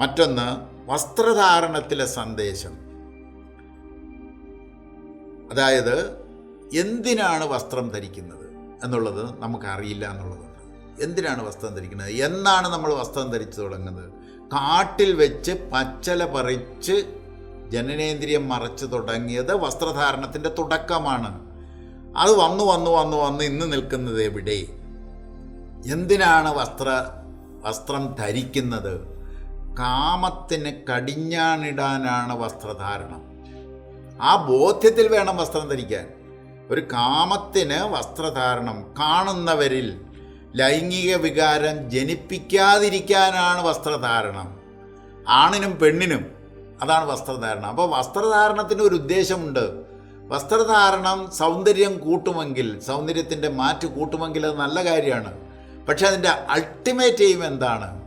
മറ്റൊന്ന് വസ്ത്രധാരണത്തിലെ സന്ദേശം. അതായത് എന്തിനാണ് വസ്ത്രം ധരിക്കുന്നത് എന്നുള്ളത് നമുക്കറിയില്ല എന്നുള്ളതാണ് എന്തിനാണ് വസ്ത്രം ധരിക്കുന്നത്? എന്നാണ് നമ്മൾ വസ്ത്രം ധരിച്ചു തുടങ്ങുന്നത്. കാട്ടിൽ വെച്ച് പച്ചല പറിച്ച് ജനനേന്ദ്രിയം മറച്ചു തുടങ്ങിയത് വസ്ത്രധാരണത്തിന്റെ തുടക്കമാണ്. അത് വന്നു വന്നു വന്നു വന്ന് ഇന്ന് നിൽക്കുന്നത് എവിടെ? എന്തിനാണ് വസ്ത്ര വസ്ത്രം ധരിക്കുന്നത്? കാമത്തിന് കടിഞ്ഞാണിടാനാണ് വസ്ത്രധാരണം. ആ ബോധ്യത്തിൽ വേണം വസ്ത്രം ധരിക്കാൻ. ഒരു കാമത്തിന് വസ്ത്രധാരണം കാണുന്നവരിൽ ലൈംഗിക വികാരം ജനിപ്പിക്കാതിരിക്കാനാണ് വസ്ത്രധാരണം. ആണിനും പെണ്ണിനും അതാണ് വസ്ത്രധാരണം. അപ്പോൾ വസ്ത്രധാരണത്തിന് ഒരു ഉദ്ദേശമുണ്ട്. വസ്ത്രധാരണം സൗന്ദര്യം കൂട്ടുമെങ്കിൽ സൗന്ദര്യത്തിന്റെ മാറ്റ് കൂട്ടുമെങ്കിൽ അത് നല്ല കാര്യമാണ്. പക്ഷേ അതിന്റെ അൾട്ടിമേറ്റ് എയിം എന്താണ്?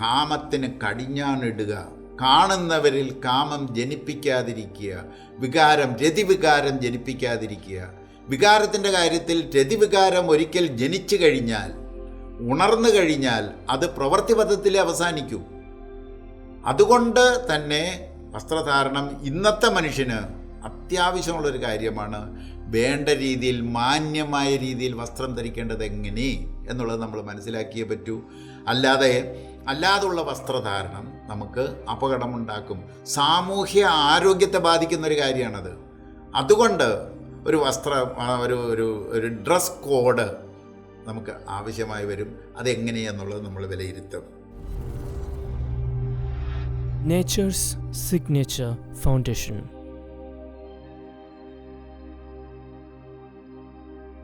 കാമത്തിന് കടിഞ്ഞാണിടുക. കാണുന്നവരിൽ കാമം ജനിപ്പിക്കാതിരിക്കുക. വികാരം രതിവികാരം ജനിപ്പിക്കാതിരിക്കുക. വികാരത്തിന്റെ കാര്യത്തിൽ രതിവികാരം ഒരിക്കൽ ജനിച്ചു കഴിഞ്ഞാൽ ഉണർന്നു കഴിഞ്ഞാൽ അത് പ്രവൃത്തിപഥത്തിൽ അവസാനിക്കും. അതുകൊണ്ട് തന്നെ വസ്ത്രധാരണം ഇന്നത്തെ മനുഷ്യന് അത്യാവശ്യമുള്ളൊരു കാര്യമാണ്. വേണ്ട രീതിയിൽ മാന്യമായ രീതിയിൽ വസ്ത്രം ധരിക്കേണ്ടത് എങ്ങനെ എന്നുള്ളത് നമ്മൾ മനസ്സിലാക്കിയേ പറ്റൂ. അല്ലാതെ അല്ലാതുള്ള വസ്ത്രധാരണം നമുക്ക് അപകടമുണ്ടാക്കും. സാമൂഹ്യ ആരോഗ്യത്തെ ബാധിക്കുന്ന ഒരു കാര്യമാണത്. അതുകൊണ്ട് ഒരു വസ്ത്ര ഒരു ഒരു ഒരു ഡ്രസ് കോഡ് നമുക്ക് ആവശ്യമായി വരും. അതെങ്ങനെയെന്നുള്ളത് നമ്മൾ വിലയിരുത്തും. Nature's signature Foundation.